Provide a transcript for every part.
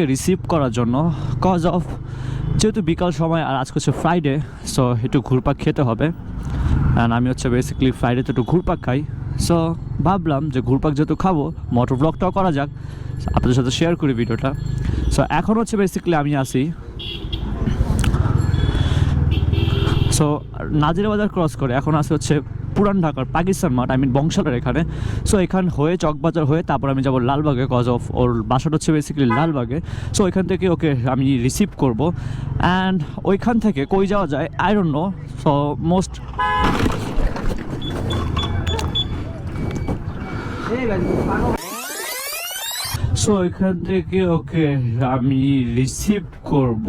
Receive করার জন্য cause of যেহেতু বিকাল সময় আর আজকে হচ্ছে ফ্রাইডে সো একটু ঘুরপাক খেতে হবে। অ্যান্ড আমি হচ্ছে বেসিক্যালি ফ্রাইডেতে একটু ঘুরপাক খাই। সো ভাবলাম যে ঘুরপাক যেহেতু খাব মোটর ব্লগটাও করা যাক। আপনাদের সাথে শেয়ার করি ভিডিওটা। সো এখন হচ্ছে বেসিক্যালি আমি আসি সো নাজিরা বাজার ক্রস করে, এখন আসে হচ্ছে পুরান ঢাকার, পাকিস্তান মাঠ আই মিন বংশালের এখানে। সো এখান হয়ে, চকবাজার হয়ে, তারপর আমি যাব লালবাগে কজ অফ ওর বাসাটা হচ্ছে বেসিক্যালি লালবাগে। সো ওইখান থেকে, ওকে আমি রিসিভ করব। অ্যান্ড ওইখান থেকে কই যাওয়া যায়? I don't know so most so এখান থেকে, ওকে আমি রিসিভ করব।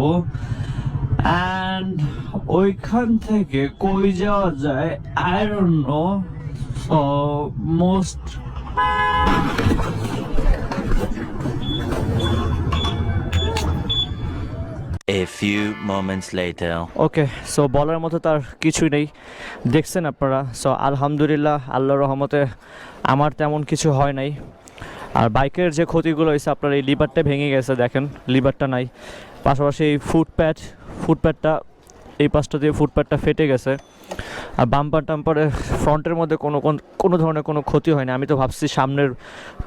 অ্যান্ড ওইখান থেকে কই যাওয়া যায়? I don't know most A few moments later. Okay so বলার মতো তার কিছুই নেই। দেখছেন আপনারা? সো আলহামদুলিল্লাহ আল্লাহর রহমতে আমার তেমন কিছু হয় নাই। আর বাইকের যে ক্ষতিগুলো হয়েছে আপনার এই লিভারটা ভেঙে গেছে দেখেন লিভারটা নাই। পাশাপাশি এই ফুটপ্যাড ফুটপ্যাডটা এই পাশটা দিয়ে ফুটপ্যাডটা ফেটে গেছে। আর বাম্পার টাম্পারে ফ্রন্টের মধ্যে কোনো কোন- কোনো ধরনের কোনো ক্ষতি হয়নি। আমি তো ভাবছি সামনের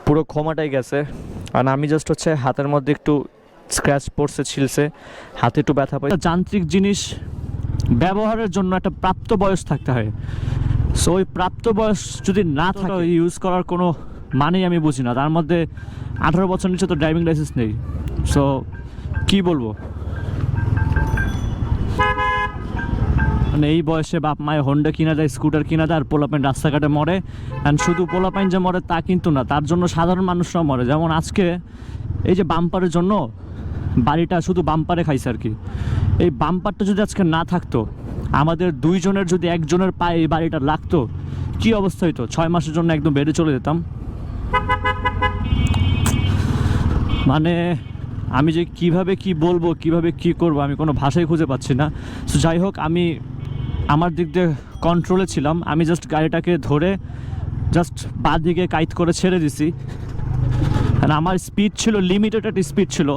পুরো ক্ষমাটাই গেছে। আর আমি জাস্ট হচ্ছে হাতের মধ্যে একটু স্ক্র্যাচ পড়ছে ছিলছে হাতে একটু ব্যথা পাই যান্ত্রিক জিনিস ব্যবহারের জন্য একটা প্রাপ্ত বয়স থাকতে হয়। সো ওই প্রাপ্ত বয়স যদি না থাকে ইউজ করার কোনো মানেই আমি বুঝি না। তার মধ্যে আঠারো বছর নিচে তো ড্রাইভিং লাইসেন্স নেই। সো কি বলব? মানে এই বয়সে বাপ মায়ে হন্ডা কিনা দেয় স্কুটার কিনা দেয় আর পোলাপাইন রাস্তাঘাটে মরে। অ্যান্ড শুধু পোলাপাইন যে মরে, তা কিন্তু না। তার জন্য সাধারণ মানুষরাও মরে। যেমন আজকে এই যে বাম্পারের জন্য বাড়িটা শুধু বাম্পারে খাইছে আর কি। এই বাম্পারটা যদি আজকে না থাকতো, আমাদের দুইজনের যদি একজনের পায়ে এই বাড়িটা লাগতো, কি অবস্থা হইতো? ছয় মাসের জন্য একদম বেড়ে চলে যেতাম। মানে আমি যে কীভাবে কি বলব, কীভাবে কি করব, আমি কোনো ভাষাই খুঁজে পাচ্ছি না। সো যাই হোক, আমি আমার দিক দিয়ে কন্ট্রোলে ছিলাম। আমি জাস্ট গাড়িটাকে ধরে জাস্ট বাঁ দিকে কাইত করে ছেড়ে দিছি। আর আমার স্পিড ছিল লিমিটেড স্পিড ছিল।